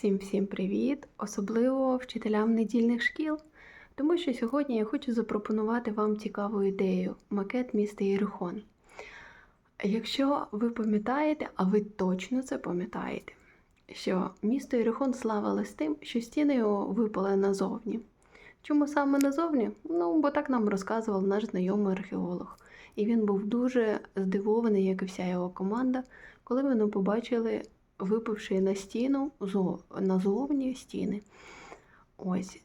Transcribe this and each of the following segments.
Всім-всім привіт! Особливо вчителям недільних шкіл. Тому що сьогодні я хочу запропонувати вам цікаву ідею макет міста Єрихон. Якщо ви пам'ятаєте, а ви точно це пам'ятаєте, що місто Єрихон славилось тим, що стіни його випали назовні. Чому саме назовні? Ну, бо так нам розказував наш знайомий археолог. І він був дуже здивований, як і вся його команда, коли вони побачили випавши на стіну назовні стіни. Ось.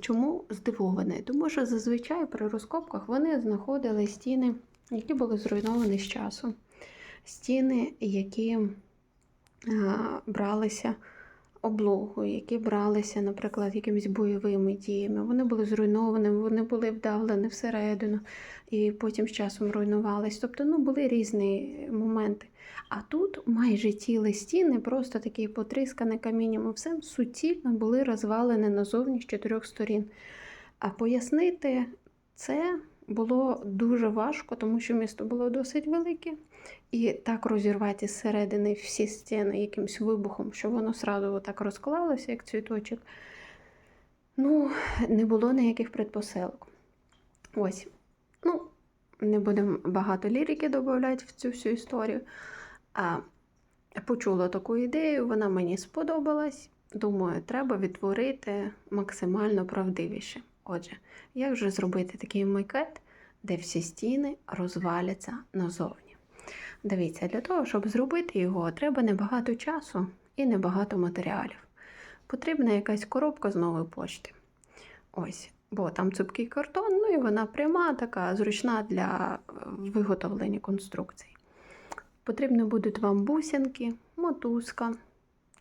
Чому здивований? Тому що зазвичай при розкопках вони знаходили стіни, які були зруйновані з часу. Стіни, які бралися облогою, які бралися, наприклад, якимись бойовими діями. Вони були зруйновані, вони були вдавлені всередину і потім з часом руйнувались. Тобто ну, були різні моменти. А тут майже цілі стіни, просто такі потріскані камінням, все суцільно були розвалені назовні з чотирьох сторін. А пояснити це було дуже важко, тому що місто було досить велике. І так розірвати зсередини всі стіни якимось вибухом, що воно сразу так розклалося, як цвіточок. Ну, не було ніяких предпосилок. Ось. Ну, не будемо багато лірики додавати в цю всю історію. А, почула таку ідею, вона мені сподобалась. Думаю, треба відтворити максимально правдивіше. Отже, як же зробити такий макет, де всі стіни розваляться назовні? Дивіться, для того, щоб зробити його, треба небагато часу і небагато матеріалів. Потрібна якась коробка з нової почти. Ось, бо там цупкий картон, ну і вона пряма, така зручна для е, виготовлення конструкцій. Потрібні будуть вам бусинки, мотузка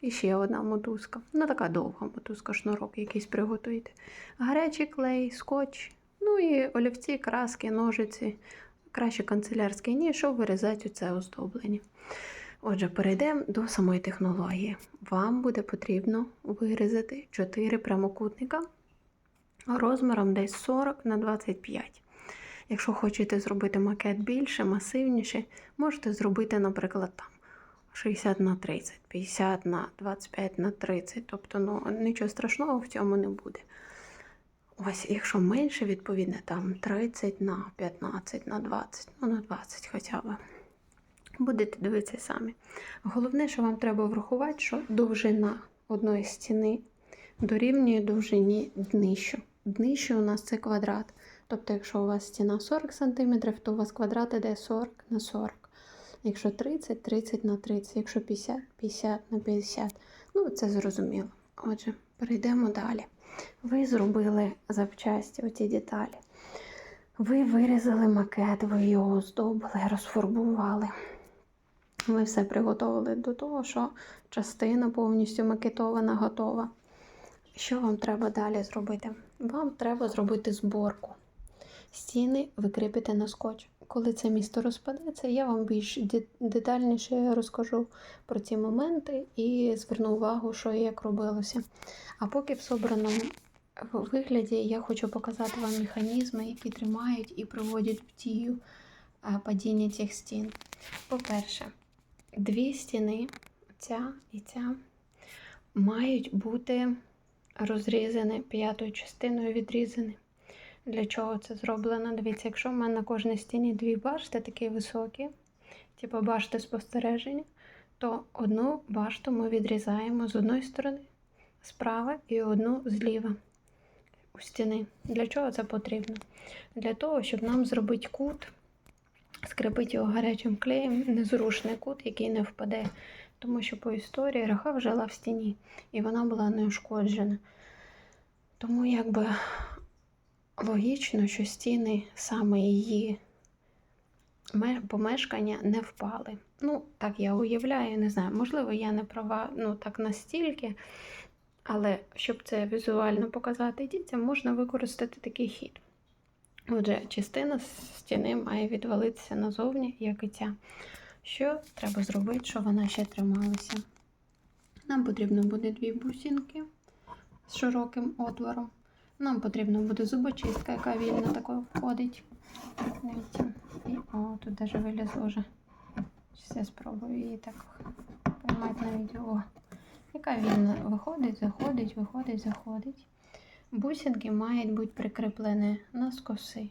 і ще одна мотузка. Ну, така довга мотузка, шнурок якийсь приготуєте. Гарячий клей, скотч, ну і олівці, краски, ножиці, краще канцелярський ніж, щоб вирізати це оздоблення. Отже, перейдемо до самої технології. Вам буде потрібно вирізати 4 прямокутника розміром десь 40 на 25. Якщо хочете зробити макет більше, масивніше, можете зробити, наприклад, там 60 на 30, 50 на 25 на 30. Тобто, ну, нічого страшного в цьому не буде. Ось, якщо менше, відповідно, там 30 на 15 на 20, ну на 20 хоча б. Будете дивитися самі. Головне, що вам треба врахувати, що довжина одної стіни дорівнює довжині днищу. Днище у нас це квадрат. Тобто, якщо у вас стіна 40 см, то у вас квадрат іде 40 на 40. Якщо 30, 30 на 30, якщо 50, 50 на 50. Ну, це зрозуміло. Отже, перейдемо далі. Ви зробили запчасті, оці деталі. Ви вирізали макет, ви його оздобили, розфарбували. Ви все приготували до того, що частина повністю макетована, готова. Що вам треба далі зробити? Вам треба зробити зборку. Стіни ви кріпите на скотч. Коли це місто розпадеться, я вам більш детальніше розкажу про ці моменти і зверну увагу, що і як робилося. А поки в собраному вигляді я хочу показати вам механізми, які тримають і приводять в дію падіння цих стін. По-перше, дві стіни, ця і ця, мають бути розрізані п'ятою частиною відрізані. Для чого це зроблено? Дивіться, якщо в мене на кожній стіні дві башти такі високі, типу башти спостереження, то одну башту ми відрізаємо з одної сторони справа і одну зліва у стіни. Для чого це потрібно? Для того, щоб нам зробити кут, скріпити його гарячим клеєм, незрушний кут, який не впаде. Тому що по історії Рахав жила в стіні, і вона була неушкоджена. Тому якби логічно, що стіни саме її помешкання не впали. Ну, так я уявляю, не знаю, можливо, я не права ну, так настільки, але щоб це візуально показати дітям, можна використати такий хід. Отже, частина стіни має відвалитися назовні, як і ця. Що треба зробити, щоб вона ще трималася? Нам потрібно буде дві бусинки з широким отвором. Нам потрібно буде зубочистка, яка вільно такою входить. І о, тут навіть вилізло вже. Зараз спробую її так поймати на відео. Яка вільно виходить, заходить, виходить, заходить. Бусинки мають бути прикріплені на скоси.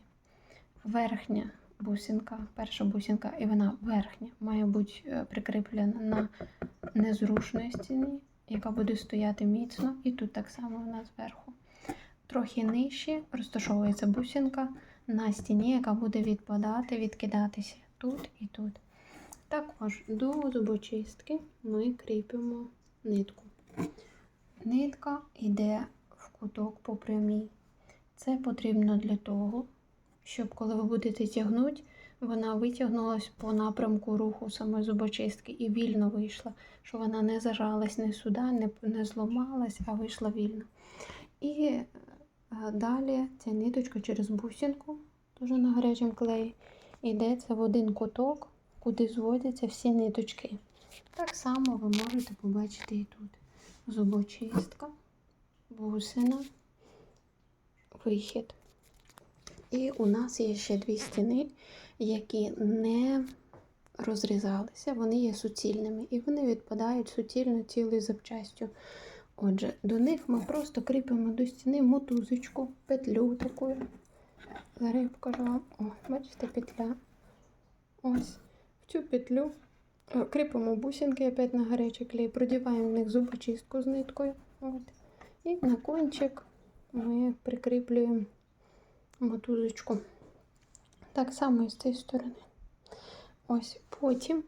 Верхня бусинка, перша бусинка, і вона верхня, має бути е, прикріплена на незрушної стіні, яка буде стояти міцно, і тут так само вона зверху. Трохи нижче розташовується бусинка на стіні, яка буде відпадати, відкидатися тут і тут. Також до зубочистки ми кріпимо нитку. Нитка йде в куток по прямій. Це потрібно для того, щоб коли ви будете тягнути, вона витягнулась по напрямку руху самої зубочистки і вільно вийшла, що вона не зажалась не сюди, не, не зламалась, а вийшла вільно. І далі ця ниточка через бусинку, теж на гарячому клеї, йдеться в один куток, куди зводяться всі ниточки. Так само ви можете побачити і тут. Зубочистка, бусина, вихід. І у нас є ще дві стіни, які не розрізалися, вони є суцільними і вони відпадають суцільно цілою запчастю. Отже, до них ми просто кріпимо до стіни мотузочку, петлю таку. Зараз я покажу вам. О, бачите, петля. Ось в цю петлю е, кріпимо бусинки опять на гарячий клей, продіваємо в них зубочистку з ниткою. От. І на кончик ми прикріплюємо мотузочку. Так само і з цієї сторони. Ось потім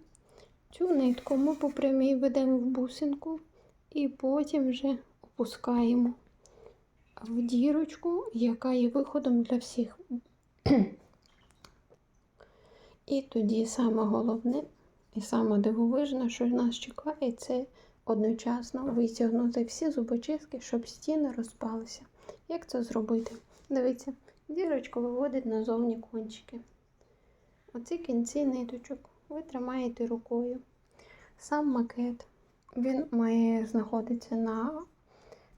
цю нитку ми по прямій ведемо в бусинку і потім вже опускаємо в дірочку, яка є виходом для всіх. І тоді саме головне і саме дивовижне, що нас чекає, це одночасно витягнути всі зубочистки, щоб стіни розпалися. Як це зробити? Дивіться, дірочка виводить назовні кончики. Оці кінці ниточок ви тримаєте рукою. Сам макет він має знаходитися на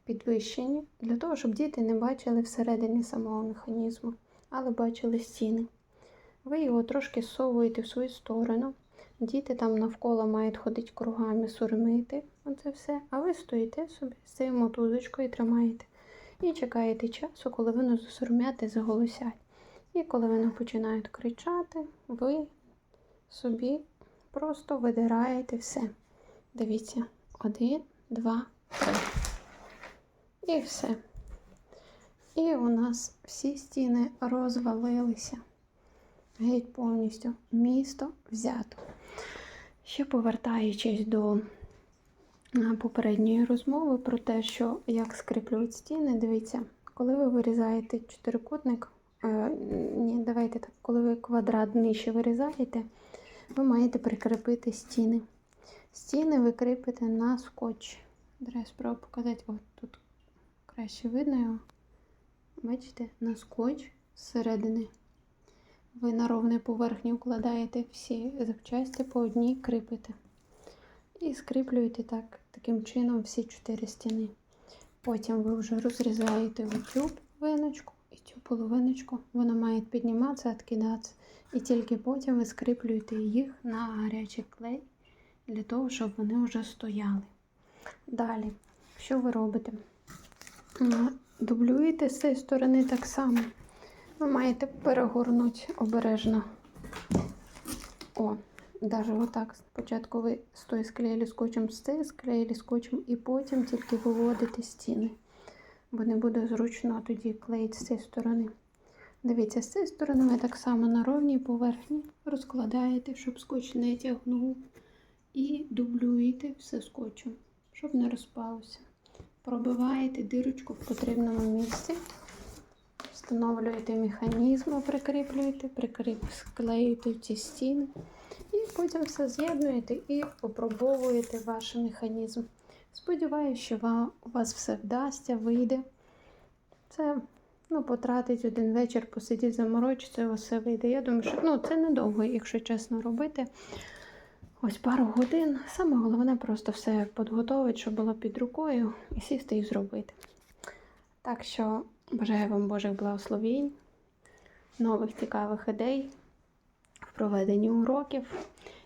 підвищенні для того, щоб діти не бачили всередині самого механізму, але бачили стіни. Ви його трошки зсовуєте в свою сторону. Діти там навколо мають ходити кругами, сурмити. Оце все. А ви стоїте собі з цією мотузочкою тримаєте. І чекаєте часу, коли вони засурмять і заголосять. І коли вони починають кричати, ви собі просто видираєте все. Дивіться, один, два, три. І все. І у нас всі стіни розвалилися. Геть повністю місто взято. Ще повертаючись до попередньої розмови про те, що як скріплюють стіни, дивіться, коли ви вирізаєте чотирикутник, е, ні, давайте так, коли ви квадрат нижче вирізаєте, ви маєте прикріпити стіни. Стіни ви кріпите на скотч. Зараз спробую показати, от тут краще видно його. Бачите, на скотч зсередини. Ви на ровній поверхні вкладаєте всі запчасті по одній кріпите. І скріплюєте так, таким чином всі чотири стіни. Потім ви вже розрізаєте цю половиночку і цю половиночку. Вона має підніматися, відкидатися. І тільки потім ви скріплюєте їх на гарячий клей для того, щоб вони вже стояли. Далі, що ви робите? Дублюєте з цієї сторони так само. Ви маєте перегорнути обережно. О, навіть отак. Спочатку ви з тої склеїли скотчем, з цієї склеїли скотчем, і потім тільки виводите стіни. Бо не буде зручно тоді клеїти з цієї сторони. Дивіться, з цієї сторони ви так само на ровній поверхні розкладаєте, щоб скотч не тягнув. І дублюєте все скотчем, щоб не розпалося. Пробиваєте дирочку в потрібному місці. Встановлюєте механізм, прикріплюєте, прикріп, склеюєте ці стіни. І потім все з'єднуєте і опробовуєте ваш механізм. Сподіваюся, що вам, у вас все вдасться, вийде. Це ну, потратить один вечір, посидіть, заморочиться, і все вийде. Я думаю, що ну, це недовго, якщо чесно робити. Ось пару годин. Саме головне просто все підготовити, щоб було під рукою, і сісти і зробити. Так що бажаю вам Божих благословінь, нових цікавих ідей в проведенні уроків.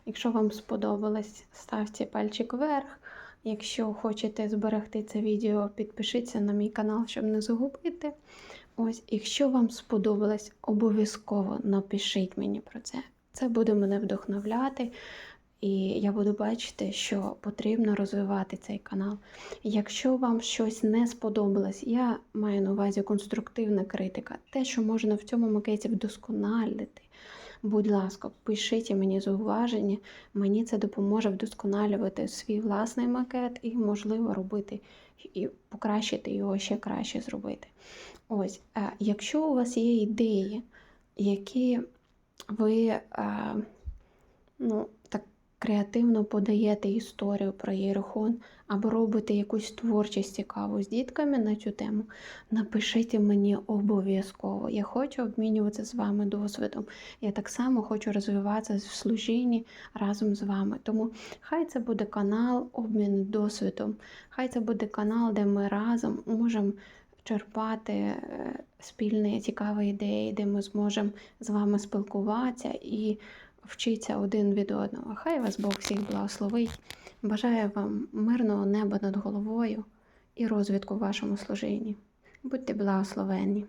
Якщо вам сподобалось, ставте пальчик вверх. Якщо хочете зберегти це відео, підпишіться на мій канал, щоб не загубити. Ось, якщо вам сподобалось, обов'язково напишіть мені про це. Це буде мене вдохновляти, і я буду бачити, що потрібно розвивати цей канал. Якщо вам щось не сподобалось, я маю на увазі конструктивна критика, те, що можна в цьому макеті вдосконалити. Будь ласка, пишіть мені зауваження, мені це допоможе вдосконалювати свій власний макет і, можливо, робити і покращити його ще краще зробити. Ось, е, якщо у вас є ідеї, які ви е, ну, так креативно подаєте історію про Єрихон або робите якусь творчість цікаву з дітками на цю тему, напишіть мені обов'язково. Я хочу обмінюватися з вами досвідом. Я так само хочу розвиватися в служінні разом з вами. Тому хай це буде канал обміну досвідом, хай це буде канал, де ми разом можемо черпати е, спільні цікаві ідеї, де ми зможемо з вами спілкуватися і вчитися один від одного. Хай вас Бог всіх благословить. Бажаю вам мирного неба над головою і розвитку в вашому служінні. Будьте благословенні!